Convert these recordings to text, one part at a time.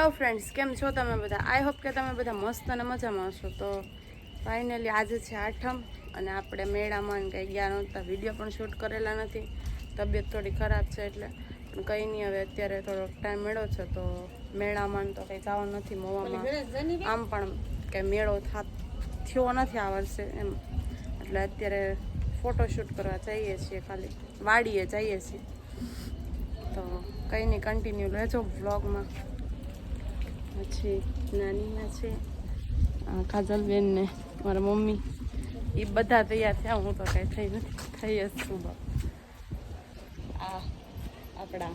Hello friends કેમ છો તમે બધા? આઈ હોપ કે તમે બધા મસ્ત અને મજામાં હશો. તો ફાઇનલી આજે છે આઠમ અને આપણે મેળામાં કંઈ ગયા નહોતા. વીડિયો પણ શૂટ કરેલા નથી. તબિયત થોડી ખરાબ છે એટલે. પણ કંઈ નહીં હવે અત્યારે થોડોક ટાઈમ મેળો છે તો મેળામાં તો કંઈ જવાનું નથી મોવામાં. આમ પણ કંઈ મેળો થા થયો નથી આ વર્ષે એમ. એટલે અત્યારે ફોટોશૂટ કરવા જઈએ છીએ ખાલી. વાડીએ જઈએ છીએ. તો કંઈ નહીં કન્ટિન્યુ લેજો વ્લોગમાં પછી નાનીના છે. કાજલબેનને, મારા મમ્મી. એ બધા તૈયાર થયા. હું તો કાંઈ થઈ નથી. થઈ જ છું આ આપણા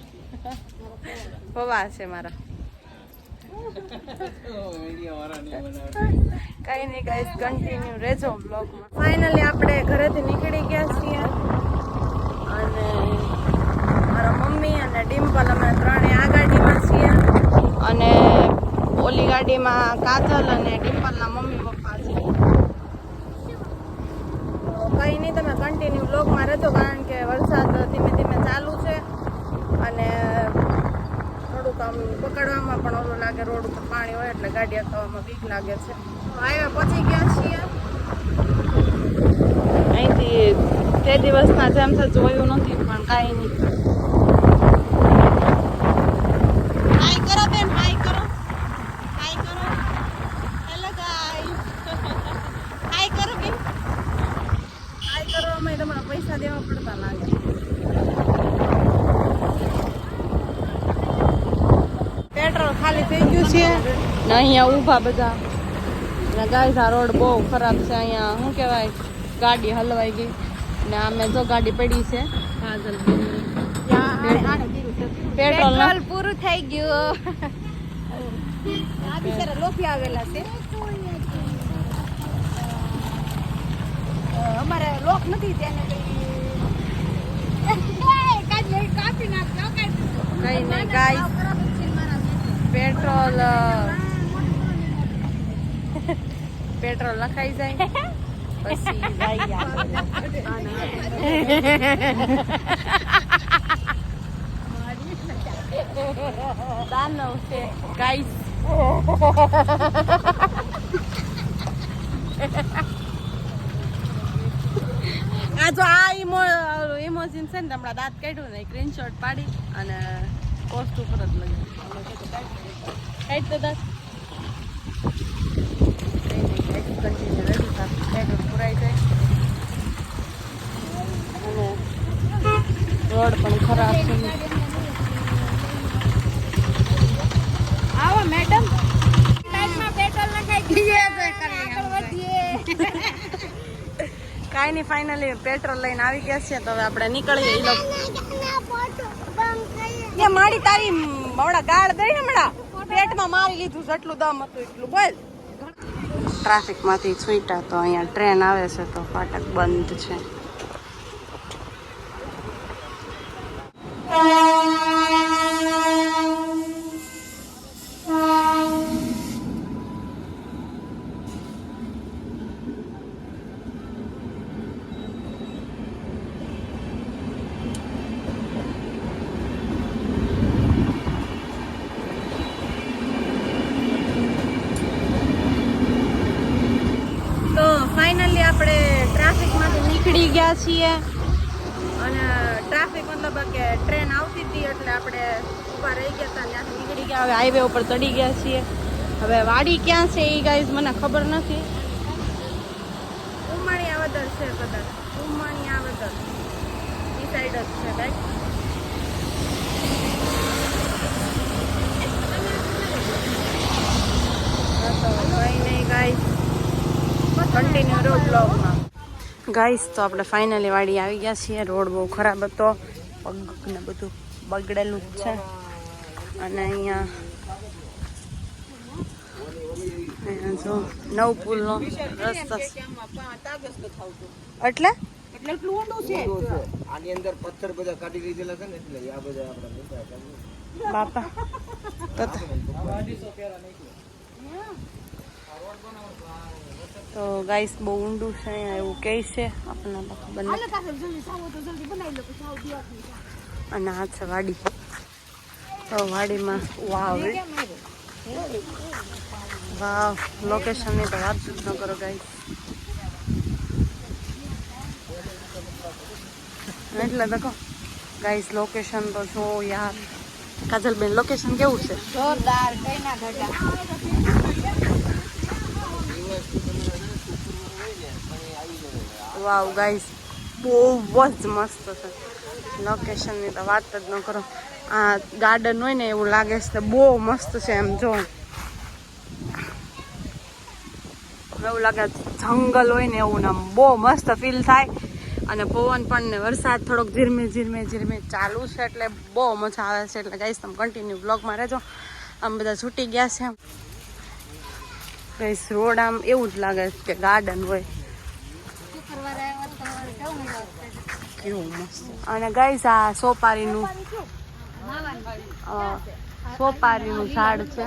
પવા છે મારા. કઈ નહીં ગાઈસ કન્ટિન્યુ રહેજો બ્લોગમાં ફાઇનલી આપણે ઘરેથી નીકળી ગયા છીએ. અને મારા મમ્મી અને ડિમ્પલ અમે ત્રણે આ ગાડીમાં છીએ. અને ઓલી ગાડીમાં કાજલ અને ડિમ્પલના મમ્મી પપ્પા છે. તો કંઈ નહીં, તમે કન્ટિન્યુ બ્લોગમાં રહેજો, કારણ કે વરસાદ ધીમે ધીમે ચાલુ છે અને થોડુંક આમ પકડવામાં પણ ઓલું લાગે રોડ ઉપર પાણી હોય એટલે ગાડી અથવામાં બીક લાગે છે. હાઈવે પહોંચી ગયા છીએ. અહીંથી તે દિવસના જેમ છે જોયું નથી, પણ કાંઈ નહીં હાય કરો બેન હાય કરો હાય કરો હેલો ગાઈસ હાય કરો બેન હાય કરો અમે તમારા પૈસા દેવા પડતા લાગે પેટ્રોલ ખાલી થઈ ગયું છે. ને અહીંયા ઊભા બધા. ને ગાઈસ આ રોડ બહુ ખરાબ છે અહીંયા શું કહેવાય ગાડી હલવાઈ ગઈ. ને આમે જો ગાડી પડી છે. કાજલ પેટ્રોલ પેટ્રોલ પૂરું થઈ ગયું. આ બિચારા લોભી આવેલા છે. અ, અમારે લોક નથી તેને કાપી નાખ્યો કઈ નહીં ગાઈસ પેટ્રોલ પેટ્રોલ નખાઈ જાય. પછી છે. ગાઈસ આ જો આ ઇમો ઇમોજીન છે ને હમણાં દાંત કાઢ્યું ને સ્ક્રીનશોટ પાડી અને પોસ્ટ ઉપર જ લગાવી. કાઢ તો દસ રેડી પણ ખરાબ છે. આવો મેડમ કાંઈ નહીં ફાઇનલી પેટ્રોલ લઈને આવી ગયા છે તો હવે આપણે નીકળીએ એ લોકો એ માડી તારી હમણાં ગાળ દઈ હમણાં. પેટમાં મારી લીધું જેટલું દમ હતું, એટલું બોલ. ટ્રાફિકમાંથી છૂટા તો અહીંયા ટ્રેન આવે છે તો ફાટક બંધ છે તો ફાઇનલી આપણે ટ્રાફિકમાંથી નીકળી ગયા છીએ. અને ટ્રાફિક મતલબ કે ટ્રેન આવતી હતી એટલે આપણે ઊભા રહી ગયા હતા, ત્યાંથી નીકળી ગયા. હવે હાઈવે ઉપર ચડી ગયા છીએ. હવે વાડી ક્યાં છે એ ગાઈઝ મને ખબર નથી. ઉમાણી આવદર છે કદાચ. ઉમાણી આવદર. એ સાઈડ જ છે રાઈટ કંઈ નહીં ગાઈઝ કન્ટિન્યુ રહો બ્લોગમાં ગાઈસ તો આપણે ફાઇનલી વાડી આવી ગયા છીએ. રોડ બહુ ખરાબ હતો. પગ ને બધું બગડેલું જ છે. અને અહીંયા અહીંયા જો નવ પુલનો રસ્તો એટલે? એટલે ઊંડું છે. આની અંદર પથ્થર બધા કાઢી લીધેલા છે ને એટલે આ બધા આપણા બાપા. તો તો- તો ગાઈસ બહુ ઊંડું છે અહીંયા એવું કહે છે. આપણને તો ખબર નથી હાલો કાકા જલ્દી સાવો તો જલ્દી બનાવી લો પછી આવું દિવાળી અને આ છે વાડી. તો વાડીમાં વાવ કેમ આવ્યો વાવ લોકેશનની તો વાત જ ન કરો ગાઈસ એટલે તો કહો ગાઈસ લોકેશન તો જો યાર. કાજલબેન લોકેશન કેવું છે? જોરદાર કઈ ના ઘટા. વાવ ગાઈસ બહુ જ મસ્ત છે લોકેશનની તો વાત જ ન કરો. આ ગાર્ડન હોય ને એવું લાગે છે બહુ મસ્ત છે એમ જો. એવું લાગે જંગલ હોય ને એવું આમ બહુ મસ્ત ફીલ થાય. અને પવન પણ ને વરસાદ થોડોક ધીરમે ધીરમે ધીરમે ચાલુ છે એટલે બહુ મજા આવે છે. એટલે ગાઈસ તમે કન્ટિન્યુ બ્લોગમાં રહેજો. આમ બધા છૂટી ગયા છે. ગાઈસ રોડ આમ એવું જ લાગે કે ગાર્ડન હોય. આવશે મસ્ત અને ગાઈસ આ સોપારીનું સોપારીનું ઝાડ છે.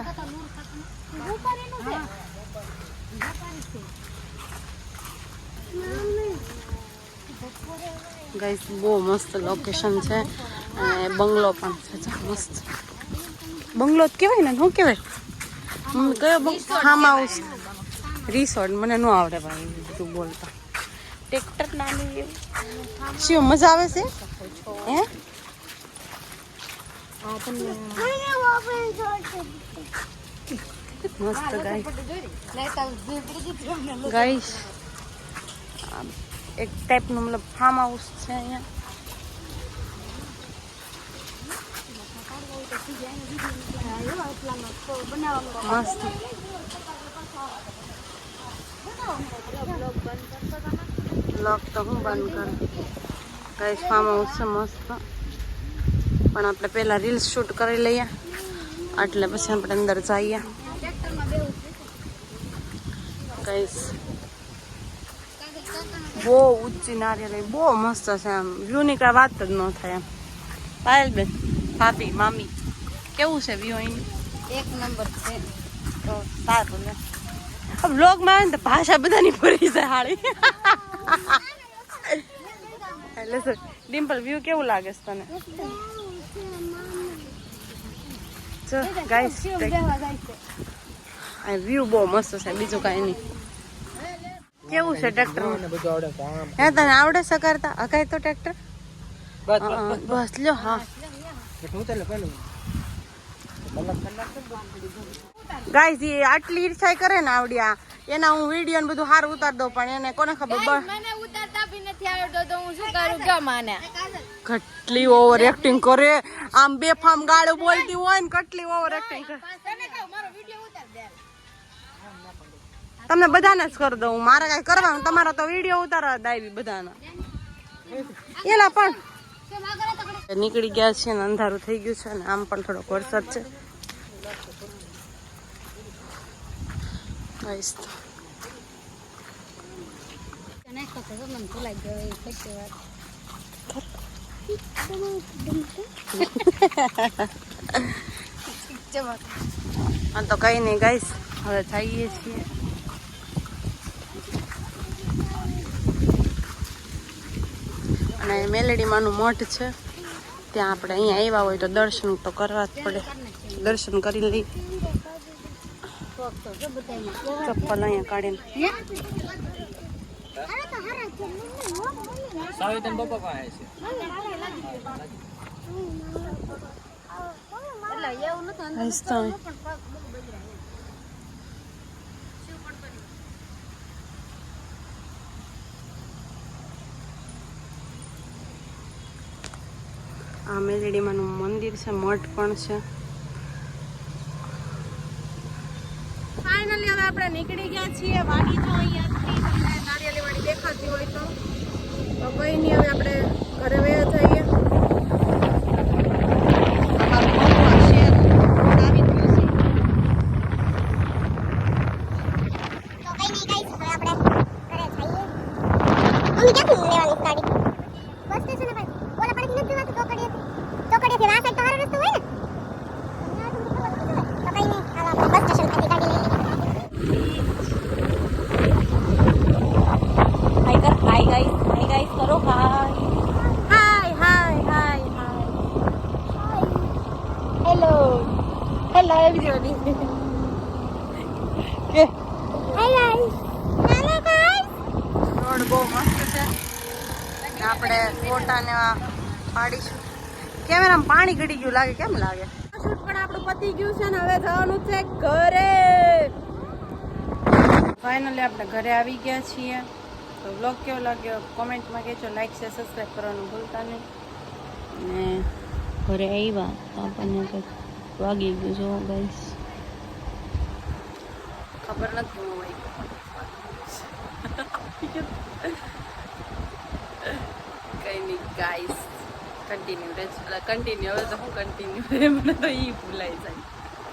ગાઈસ બહુ મસ્ત લોકેશન છે અને બંગલો પણ છે. મસ્ત. બંગલો જ કહેવાય ને, શું કહેવાય? કયો ફાર્મ હાઉસ રિસોર્ટ મને ન આવડે ભાઈ બધું બોલતા. ટ્રેક્ટર નાની શું, મજા આવે છે? હે? મસ્ત ગાઈસ ગાઈસ એક ટાઈપનું મતલબ ફાર્મ હાઉસ છે અહીંયા. મસ્ત. લોક તો હું બંધ કરું? ગાઈસ ફાર્મ હાઉસ છે મસ્ત. પણ આપણે પહેલાં રીલ્સ શૂટ કરી લઈએ. એટલે પછી આપણે અંદર જઈએ. ગાઈસ બહુ ઊંચી નારિયેળ બહુ મસ્ત છે આમ વ્યૂની કાંઈ વાત જ ન થાય એમ. પાયલ બેન ભાભી મામી કેવું છે વ્યૂ અહીં? એક નંબર છે. તો સારું ને. બ્લોગમાં તો ભાષા બધાની ફરી છે હાળી. એટલે સર ડિમ્પલ વ્યૂ કેવું લાગે છે તને? જો ગાઈસ આ વ્યૂ બહુ મસ્ત છે બીજું કાંઈ નહીં. કેવું છે ટ્રેક્ટર હે તને આવડે છે કરતા? અકાય તો ટ્રેક્ટર બસ બસ લ્યો હા. હું તને પેલું ગાઈસ એ આટલી ઈર્ષાઈ કરે ને આવડ્યા. એના હું વીડિયો ને બધું હારું ઉતાર દઉં પણ એને કોને ખબર? મને ઉતારતા બી નથી આવડતો તો હું શું કરું? કે માને. કેટલી ઓવર એક્ટિંગ કરે. આમ બે ફામ ગાળો બોલતી હોય ને કેટલી ઓવર એક્ટિંગ કરે. તને કહું મારો વિડિયો ઉતાર દે. તમને બધાને જ કરી દઉં. મારે કઈ કરવાનું? તમારા તો વીડિયો ઉતારવા દાવી બધાના. એલા પણ નીકળી ગયા છે ને અંધારું થઈ ગયું છે ને આમ પણ થોડોક વરસાદ છે. ગાઈસ તો તો કઈ નહીં ગાઈશ હવે જઈએ છીએ અને મેલેડીમાંનું મઠ છે. ત્યાં આપણે અહીંયા આવ્યા હોય તો દર્શન તો કરવા જ પડે. દર્શન કરી લઈ ચપ્પલ અહીંયા કાઢીને. આ મેલડીમાંનું મંદિર છે મઠ પણ છે ફાઇનલી હવે આપણે નીકળી ગયા છીએ વાડી જો અહીંયાથી નારિયેલી વાડી દેખાતી હોય તો કઈ નહીં, હવે આપણે ઘરે વયા જઈએ અમારું મહુવા શહેર આવી જ ગયું છે મમ્મી ક્યાંથી લેવાની ગાડી બસ સ્ટેશન પર ઓલા પાડેથી નથી જવાતું ચોકડીએથી ચોકડીએથી આ સાઈડ તો હારો રસ્તો હોય ને તો કઈ નહીં હાલ આપણે બસ સ્ટેશન પરથી ગાડી લઈ હાય કર હાય ગાઈસ હાય ગાઈસ કરો હાય હાય હાય કે hi guys hello guys road બહુ મસ્ત છે ને આપણે ફોટા ને આ પાડીશું કેમેરામાં પાણી ગળી ગયું લાગે, કેમ લાગે? શૂટ પણ આપણું પતી ગયું છે ને, હવે જવાનું છે ઘરે. ફાઇનલી આપણે ઘરે આવી ગયા છીએ. તો બ્લોગ કેવો લાગ્યો? કોમેન્ટમાં કહેજો લાઈક છે સબસ્ક્રાઈબ કરવાનું ભૂલતા નહીં. અને ઘરે આવ્યા તો આપણને કંઈક વાગી ગયું જો ગાઈસ ખબર નથી હું વાગી કઈ નહીં ગાઈસ કન્ટિન્યુ રહે કન્ટિન્યુ હવે તો હું કન્ટિન્યુ રહે મને તો ઈ ભૂલાઈ જાય.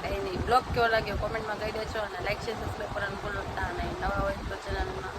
કંઈ નહીં. બ્લોગ કેવો લાગ્યો? કોમેન્ટમાં કહી દેજો અને લાઈક છે સબસ્ક્રાઈબ કરવાનું ભૂલતા નહીં. નવા હોય તો ચેનલમાં